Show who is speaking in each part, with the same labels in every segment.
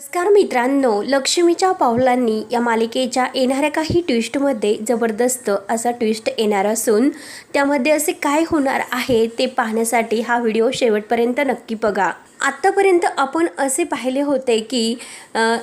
Speaker 1: नमस्कार मित्रांनो लक्ष्मीच्या पावलांनी या मालिकेच्या येणाऱ्या काही ट्विस्टमध्ये जबरदस्त असा ट्विस्ट येणार असून त्यामध्ये असे काय होणार आहे ते पाहण्यासाठी हा व्हिडिओ शेवटपर्यंत नक्की बघा. आत्तापर्यंत आपण असे पाहिले होते की अ,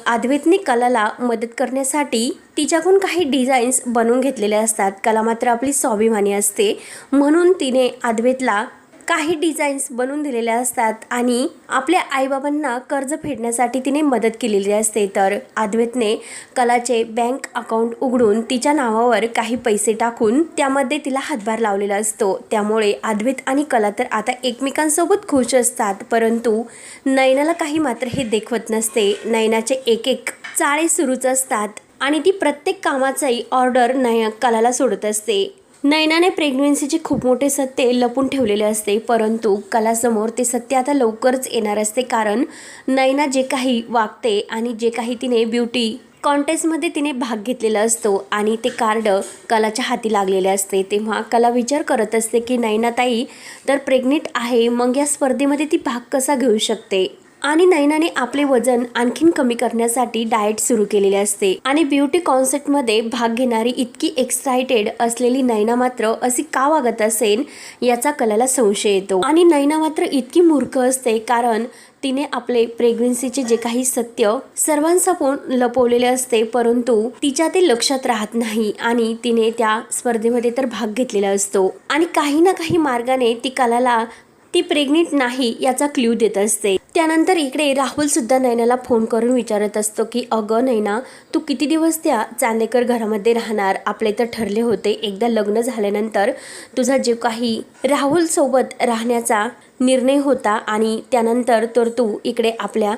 Speaker 1: कलाला मदत करण्यासाठी तिच्याकडून काही डिझाईन्स बनवून घेतलेले असतात. कला मात्र आपली स्वाभिमानी असते. म्हणून तिने आद्वेतला काही डिझाईन्स बनवून दिलेल्या असतात आणि आपल्या आईबाबांना कर्ज फेडण्यासाठी तिने मदत केलेली असते. तर अद्वैतने कलाचे बँक अकाउंट उघडून तिच्या नावावर काही पैसे टाकून त्यामध्ये तिला हातभार लावलेला असतो. त्यामुळे अद्वैत आणि कला तर आता एकमेकांसोबत खुश असतात परंतु नयनाला काही मात्र हे देखवत नसते. नयनाचे एक एक चाळे सुरूच असतात आणि ती प्रत्येक कामाचाही ऑर्डर नय कलाला सोडत असते. नैनाने प्रेग्नन्सीचे खूप मोठे सत्य लपून ठेवलेले असते परंतु कलासमोर ते सत्य आता लवकरच येणार असते कारण नैना जे काही वागते आणि जे काही तिने ब्युटी कॉन्टेस्टमध्ये तिने भाग घेतलेला असतो आणि ते कार्ड कलाच्या हाती लागलेले असते. तेव्हा कला विचार करत असते की नैनाताई तर प्रेग्नेंट आहे मग या स्पर्धेमध्ये ती भाग कसा घेऊ शकते? आणि नयनाने आपले वजन आणखीन कमी करण्यासाठी डाएट सुरू केलेले असते. आणि ब्युटी कॉन्सर्टमध्ये भाग घेणारी इतकी एक्सायटेड असलेली नयना मात्र अशी का वागत असेल याचा कलाला संशय येतो. आणि नैना मात्र इतकी मूर्ख असते कारण तिने आपले प्रेग्नन्सीचे जे काही सत्य सर्वांसमोर लपवलेले असते परंतु तिच्या ते लक्षात राहत नाही आणि तिने त्या स्पर्धेमध्ये तर भाग घेतलेला असतो. आणि काही ना काही मार्गाने ती कलाला ती प्रेग्नेंट नाही याचा क्ल्यू देत असते. त्यानंतर इकडे राहुल सुद्धा नैनाला फोन करून विचारत असतो की अगं नैना तू किती दिवस त्या चांदेकर घरामध्ये राहणार? आपले तर ठरले होते. एकदा लग्न झाल्यानंतर तुझा जे काही राहुल सोबत राहण्याचा निर्णय होता आणि त्यानंतर तर तू इकडे आपल्या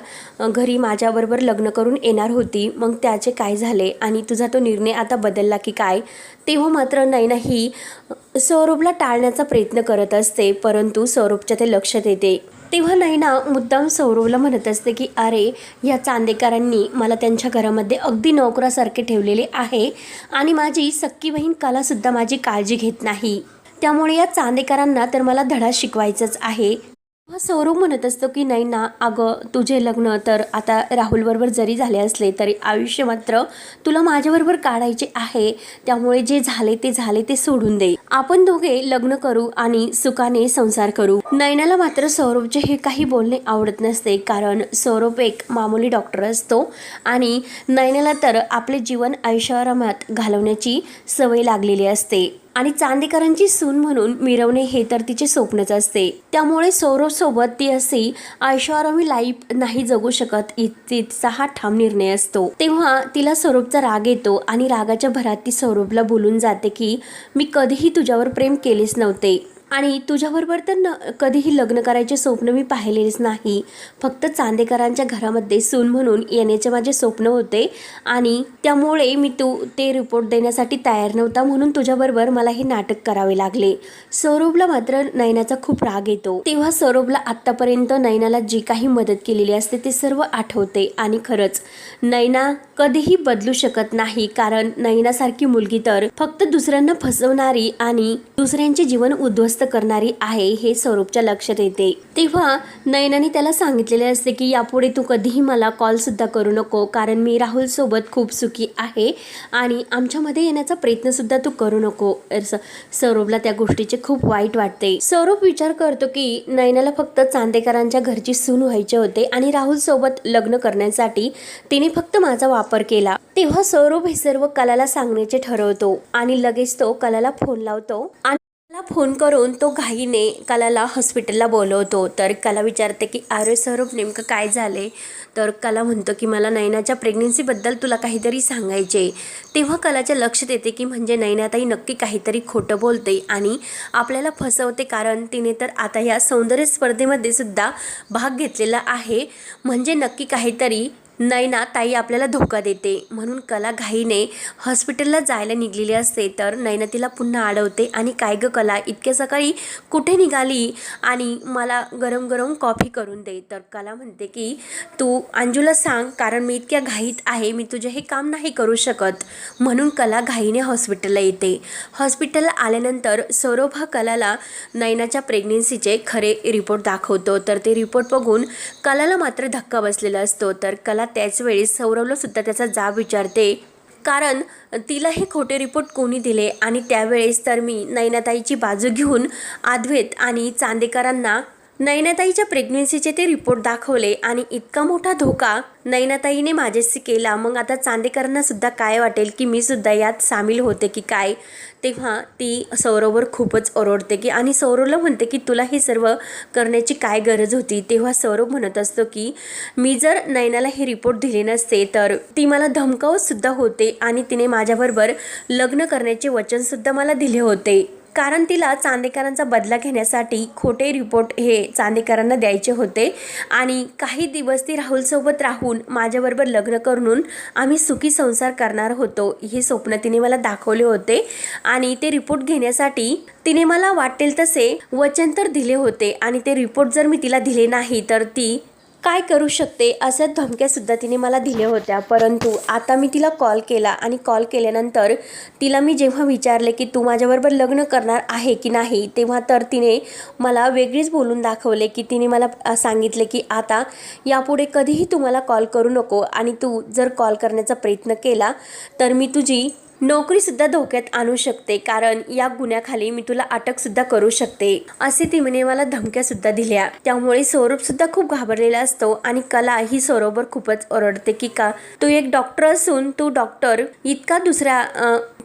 Speaker 1: घरी माझ्याबरोबर लग्न करून येणार होती. मग त्याचे काय झाले आणि तुझा तो निर्णय आता बदलला की काय? तेव्हा हो मात्र नैना ही सौरभला टाळण्याचा प्रयत्न करत असते परंतु सौरभच्या ते लक्षात येते. तेव्हा नैना मुद्दाम सौरवला म्हणत असते की अरे या चांदेकरांनी मला त्यांच्या घरामध्ये अगदी नोकरासारखे ठेवलेले आहे आणि माझी सक्की बहीण कलासुद्धा माझी काळजी घेत नाही. त्यामुळे या चांदेकरांना तर मला धडा शिकवायचाच आहे. तेव्हा सौरव म्हणत असतो की नाही ना अगं तुझे लग्न तर आता राहुलबरोबर जरी झाले असले तरी आयुष्य मात्र तुला माझ्याबरोबर काढायचे आहे. त्यामुळे जे झाले ते झाले ते सोडून दे. आपण दोघे लग्न करू आणि सुखाने संसार करू. नयनाला मात्र सौरभचे हे काही बोलणे आवडत नसते कारण सौरभ एक मामूली डॉक्टर असतो आणि नयनाला तर आपले जीवन आयुष्यारामात घालवण्याची सवय लागलेली असते. आणि चांदेकरांची सून म्हणून मिरवणे हे तर तिचे स्वप्नच असते. त्यामुळे सौरभ सोबत ती अशी आम्ही लाईफ नाही जगू शकत इ- तिचा हा ठाम निर्णय असतो. तेव्हा तिला सौरभचा राग येतो आणि रागाच्या भरात ती सौरभला बोलून जाते की मी कधीही तुझ्यावर प्रेम केलेच नव्हते. आणि तुझ्याबरोबर तर न कधीही लग्न करायचे स्वप्न मी पाहिलेलेच नाही. फक्त चांदेकरांच्या घरामध्ये सून म्हणून येण्याचे माझे स्वप्न होते आणि त्यामुळे मी तू ते रिपोर्ट देण्यासाठी तयार नव्हता म्हणून तुझ्याबरोबर मला हे नाटक करावे लागले. सौरभला मात्र नयनाचा खूप राग येतो. तेव्हा सौरभला आत्तापर्यंत नयनाला जी काही मदत केलेली असते ते सर्व आठवते आणि खरंच नयना कधीही बदलू शकत नाही कारण नयनासारखी मुलगी तर फक्त दुसऱ्यांना फसवणारी आणि दुसऱ्यांचे जीवन उद्ध्वस्त करणारी आहे हे सौरभच्या लक्षात येते. तेव्हा नयनाने त्याला सांगितलेले असते की यापुढे तू कधीही मला कॉल सुद्धा करू नको कारण मी राहुल सोबत खूप सुखी आहे आणि आमच्यामध्ये येण्याचा प्रयत्न सुद्धा तू करू नको. सौरभला त्या गोष्टीचे खूप वाईट वाटते. सौरभ विचार करतो की नयनाला फक्त चांदेकरांच्या घरची सून व्हायचे होते आणि राहुल सोबत लग्न करण्यासाठी तिने फक्त माझा वापर केला. तेव्हा सौरभ हे सर्व कलाला सांगण्याचे ठरवतो आणि लगेच तो कलाला फोन लावतो आणि मला फोन करून तो घाईने कलाला हॉस्पिटलला बोलवतो. तर कला विचारते की आर्य स्वरूप नेमकं काय झाले तर कला म्हणतो की मला नैनाच्या प्रेग्नन्सीबद्दल तुला काहीतरी सांगायचे तेव्हा कलाच्या लक्षात येते की म्हणजे नैनाताई नक्की काहीतरी खोटं बोलते आणि आपल्याला फसवते कारण तिने तर आता या सौंदर्य स्पर्धेमध्ये सुद्धा भाग घेतलेला आहे. म्हणजे नक्की काहीतरी नैना ताई आपल्याला धोका देते. म्हणून कला घाईने हॉस्पिटलला जायला निघलेली असते तर नैना तिला पुन्हा अडवते आणि काय गं कला इतक्या सकाळी कुठे निघाली? आणि मला गरम गरम कॉफी करून दे. तर कला म्हणते की तू अंजूला सांग कारण मी इतक्या घाईत आहे मी तुझे हे काम नाही करू शकत. म्हणून कला घाईने हॉस्पिटलला येते. हॉस्पिटलला आल्यानंतर सौरभ हा कलाला नैनाच्या प्रेग्नेन्सीचे खरे रिपोर्ट दाखवतो. तर ते रिपोर्ट बघून कलाला मात्र धक्का बसलेला असतो. तर कला त्याचवेळी सौरवलासुद्धा त्याचा जाब विचारते. कारण तिला हे खोटे रिपोर्ट कोणी दिले आणि त्यावेळेस तर मी नैनाताईची बाजू घेऊन आद्वेत आणि चांदेकरांना नैनाताईच्या प्रेग्नन्सीचे ते रिपोर्ट दाखवले आणि इतका मोठा धोका नैनाताईने माझ्याशी केला. मग आता चांदेकरांना सुद्धा काय वाटेल की मी सुद्धा यात सामील होते की काय? तेव्हा ती सौरववर खूपच ओरडते की आणि सौरवला म्हणते की तुला हे सर्व करण्याची काय गरज होती? तेव्हा सौरव म्हणत असतो की मी जर नैनाला हे रिपोर्ट दिले नसते तर ती मला धमकावत सुद्धा होते आणि तिने माझ्याबरोबर लग्न करण्याचे वचनसुद्धा मला दिले होते. कारण तिला चांदेकरांचा बदला घेण्यासाठी खोटे रिपोर्ट हे चांदेकरांना द्यायचे होते. आणि काही दिवस ती राहुलसोबत राहून माझ्याबरोबर लग्न करून आम्ही सुखी संसार करणार होतो हे स्वप्न तिने मला दाखवले होते. आणि ते रिपोर्ट घेण्यासाठी तिने मला वाटेल तसे वचन तर दिले होते. आणि ते रिपोर्ट जर मी तिला दिले नाही तर ती काय करू शकते अशा धमक्यासुद्धा तिने मला दिल्या होत्या. परंतु आता मी तिला कॉल केला आणि कॉल केल्यानंतर तिला मी जेव्हा विचारले की तू माझ्याबरोबर लग्न करणार आहे की नाही तेव्हा तर तिने मला वेगळीच बोलून दाखवले की तिने मला सांगितले की आता यापुढे कधीही तू मला कॉल करू नको आणि तू जर कॉल करण्याचा प्रयत्न केला तर मी तुझी नोकरीसुद्धा धोक्यात आणू शकते कारण या गुन्ह्याखाली मी तुला अटकसुद्धा करू शकते असे तिने मला धमक्यासुद्धा दिल्या. त्यामुळे सौरभसुद्धा खूप घाबरलेला असतो आणि कला ही सौरभवर खूपच ओरडते की का तू एक डॉक्टर असून तू डॉक्टर इतका दुसऱ्या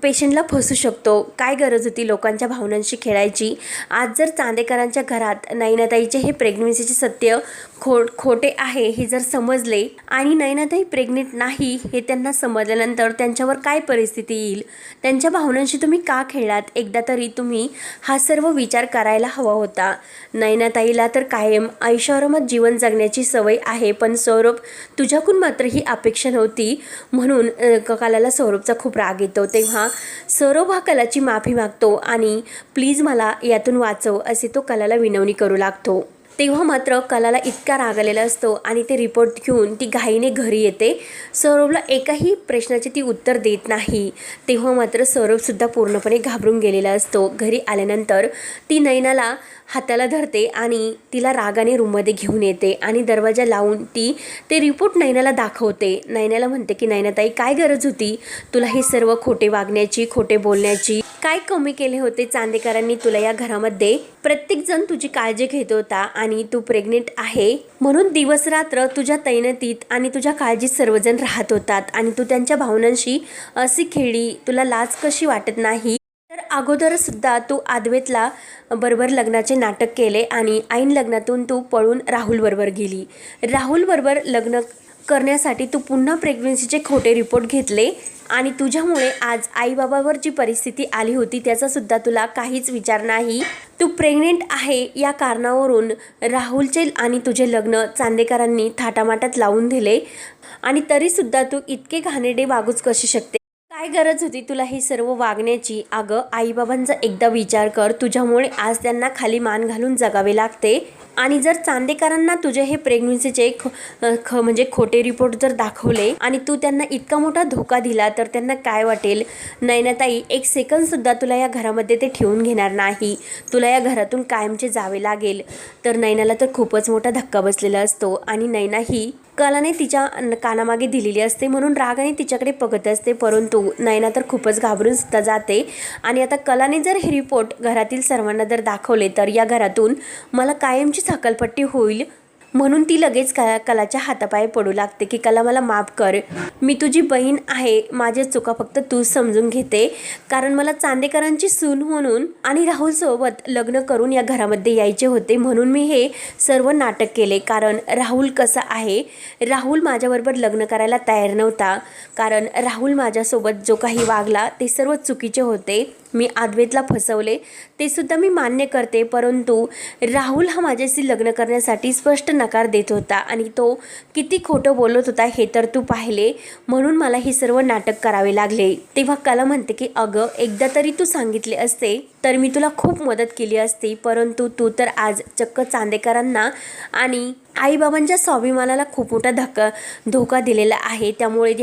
Speaker 1: पेशंटला फसू शकतो. काय गरज होती लोकांच्या भावनांशी खेळायची? आज जर चांदेकरांच्या घरात नैनाताईचे हे प्रेग्नन्सीचे सत्य खो खोटे आहे हे जर समजले आणि नैनाताई प्रेग्नेंट नाही हे त्यांना समजल्यानंतर त्यांच्यावर काय परिस्थिती येईल? त्यांच्या भावनांशी तुम्ही का खेळलात? एकदा तरी तुम्ही हा सर्व विचार करायला हवा होता. नैनाताईला तर कायम ऐशारामात जीवन जगण्याची सवय आहे पण सौरभ तुझ्याकडून मात्र ही अपेक्षा नव्हती. म्हणून ककालाला सौरभचा खूप राग येतो. तेव्हा सौरभ हा कलाची माफी मागतो आणि प्लीज मला यातून वाचव असे तो कलाला विनवणी करू लागतो. तेव्हा मात्र कलाला इतका राग आलेला असतो आणि ते रिपोर्ट घेऊन ती घाईने घरी येते. सौरभला एकाही प्रश्नाचे ती उत्तर देत नाही. तेव्हा मात्र सौरभसुद्धा पूर्णपणे घाबरून गेलेला असतो. घरी आल्यानंतर ती नैनाला हाताला धरते आणि तिला रागाने रूममध्ये घेऊन येते आणि दरवाजा लावून ती ते रिपोर्ट नैनाला दाखवते. नैनाला म्हणते की नैनाताई काय गरज होती? तुला हे सर्व खोटे वागण्याची खोटे बोलण्याची काय कमी केले होते चांदेकरांनी तुला या घरामध्ये? प्रत्येक जण तुझी काळजी घेत होता आणि तू प्रेग्नेंट आहे. म्हणून दिवस रात्र तुझ्या तैनतीत आणि तुझ्या काळजीत सर्वजण राहत होतात आणि तू त्यांच्या भावनांशी अशी खेळली तुला लाज कशी वाटत नाही? तर अगोदरसुद्धा तू आदवेतला बरोबर लग्नाचे नाटक केले आणि ऐन लग्नातून तू पळून राहुल बरोबर गेली. राहुल बरोबर लग्न करण्यासाठी तू पुन्हा प्रेग्नन्सीचे खोटे रिपोर्ट घेतले आणि तुझ्यामुळे आज आईबाबावर जी परिस्थिती आली होती त्याचासुद्धा तुला काहीच विचार नाही. तू प्रेग्नेंट आहे या कारणावरून राहुलचे आणि तुझे लग्न चांदेकरांनी थाटामाटात लावून दिले आणि तरीसुद्धा तू इतके घाणेरडे वागूच कशी शकते? काय गरज होती तुला हे सर्व वागण्याची? अगं आईबाबांचा एकदा विचार कर. तुझ्यामुळे आज त्यांना खाली मान घालून जगावे लागते. आणि जर चांदेकरांना तुझे हे प्रेग्नन्सीचे ख ख म्हणजे खोटे रिपोर्ट जर दाखवले आणि तू त्यांना इतका मोठा धोका दिला तर त्यांना काय वाटेल? नैनाताई एक सेकंदसुद्धा तुला या घरामध्ये ते ठेवून घेणार नाही. तुला या घरातून कायमचे जावे लागेल. तर नैनाला तर खूपच मोठा धक्का बसलेला असतो आणि नैना ही कलाने तिच्या न- कानामागे दिलेली असते म्हणून रागाने तिच्याकडे बघत असते परंतु नयना तर खूपच घाबरून सुद्धा जाते. आणि आता कलाने जर हे रिपोर्ट घरातील सर्वांना जर दाखवले तर या घरातून मला कायमची साकलपट्टी होईल म्हणून ती लगेच कला कलाच्या हातापाय पडू लागते की कला मला माफ कर. मी तुझी बहीण आहे. माझ्या चुका फक्त तू समजून घेते. कारण मला चांदेकरांची सून म्हणून आणि राहुलसोबत लग्न करून या घरामध्ये यायचे होते. म्हणून मी हे सर्व नाटक केले. कारण राहुल कसा आहे? राहुल माझ्याबरोबर लग्न करायला तयार नव्हता. कारण राहुल माझ्यासोबत जो काही वागला ते सर्व चुकीचे होते. मी आद्वेतला फसवले ते सुद्धा मी मान्य करते परंतु राहुल हा माझ्याशी लग्न करण्यासाठी स्पष्ट नकार देत होता आणि तो किती खोटं बोलत होता हे तर तू पाहिले म्हणून मला हे सर्व नाटक करावे लागले. तेव्हा कला म्हणते की अगं एकदा तरी तू सांगितले असते तर मी तुला खूप मदत केली असती परंतु तू तर आज चक्क चांदेकरांना आणि आईबाबांच्या स्वाभिमानाला खूप मोठा धक्का धोका दिलेला आहे त्यामुळे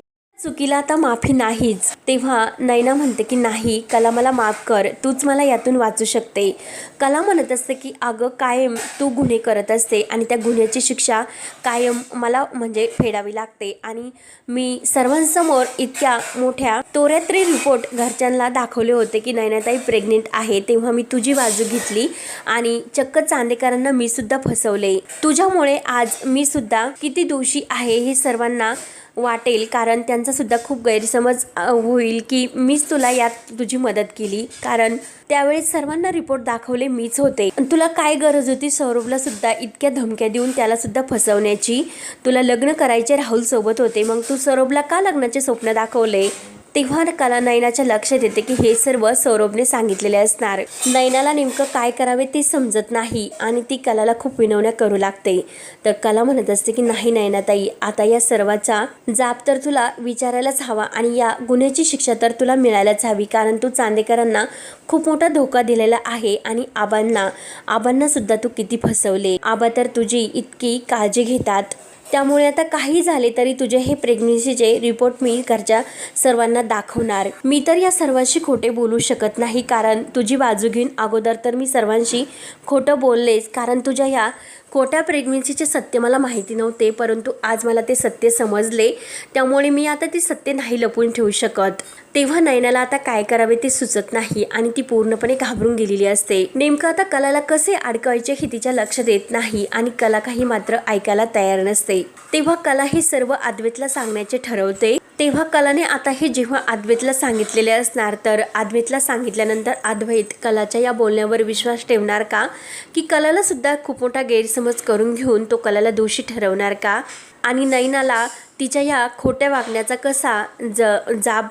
Speaker 1: चुकीला आता माफी नाहीच. तेव्हा नैना म्हणते की नाही कला मला माफ कर. तूच मला यातून वाचू शकते. कला म्हणत असते की अगं कायम तू गुन्हे करत असते आणि त्या गुन्ह्याची शिक्षा कायम मला म्हणजे फेडावी लागते. आणि मी सर्वांसमोर इतक्या मोठ्या तोऱ्यात्री रिपोर्ट घरच्यांना दाखवले होते की नैनाताई प्रेग्नेंट आहे. तेव्हा मी तुझी बाजू घेतली आणि चक्क चांदेकरांना मी सुद्धा फसवले. तुझ्यामुळे आज मी सुद्धा किती दोषी आहे हे सर्वांना वाटेल कारण त्यांचासुद्धा खूप गैरसमज होईल की मीच तुला यात तुझी मदत केली. कारण त्यावेळेस सर्वांना रिपोर्ट दाखवले मीच होते. तुला काय गरज होती सौरभला सुद्धा इतक्या धमक्या देऊन त्याला सुद्धा फसवण्याची? तुला लग्न करायचे राहुल सोबत होते मग तू सौरभला का लग्नाचे स्वप्न दाखवले? तेव्हा कला नैनाच्या लक्षात येते की हे सर्व सौरभने सांगितलेले असणार. नैनाला नेमकं काय करावे ते समजत नाही आणि ती कलाला खूप विनवण्या करू लागते. तर कला म्हणत असते की नाही नैनाताई आता या सर्वाचा जाप तर तुला विचारायलाच हवा आणि या गुन्ह्याची शिक्षा तर तुला मिळायलाच हवी कारण तू चांदेकरांना खूप मोठा धोका दिलेला आहे आणि आबांना आबांना सुद्धा तू किती फसवले. आबा तर तुझी इतकी काळजी घेतात. त्यामुळे आता काही झाले तरी तुझे हे प्रेग्नन्सीचे रिपोर्ट मी घरच्या सर्वांना दाखवणार. मी तर या सर्वांशी खोटे बोलू शकत नाही कारण तुझी बाजू घेऊन अगोदर तर मी सर्वांशी खोटं बोललेच कारण तुझ्या या खोट्या प्रेग्नेन्सीचे सत्य मला माहिती नव्हते परंतु आज मला ते सत्य समजले. त्यामुळे मी आता ते सत्य नाही लपवून ठेवू शकत. तेव्हा नयनाला आता काय करावे ते सुचत नाही आणि ती पूर्णपणे घाबरून गेलेली असते. नेमकं आता कलाला कसे अडकवायचे हे तिच्या लक्षात येत नाही आणि कला काही मात्र ऐकायला तयार नसते. तेव्हा कला हे सर्व आद्वेतला सांगण्याचे ठरवते. तेव्हा कलाने आता हे जेव्हा आद्वेतला सांगितलेले असणार तर आद्वेतला सांगितल्यानंतर अद्वैत कलाच्या या बोलण्यावर विश्वास ठेवणार का? की कलाला सुद्धा खूप मोठा गैरसमज करून घेऊन तो कलाला दोषी ठरवणार का? आणि नैनाला तिच्या या खोट्या वागण्याचा कसा ज जाब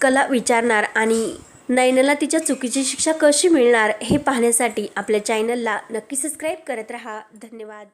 Speaker 1: कला विचारणार आणि नैनाला तिच्या चुकीची शिक्षा कशी मिळणार हे पाहण्यासाठी आपल्या चॅनलला नक्की सबस्क्राईब करत राहा. धन्यवाद.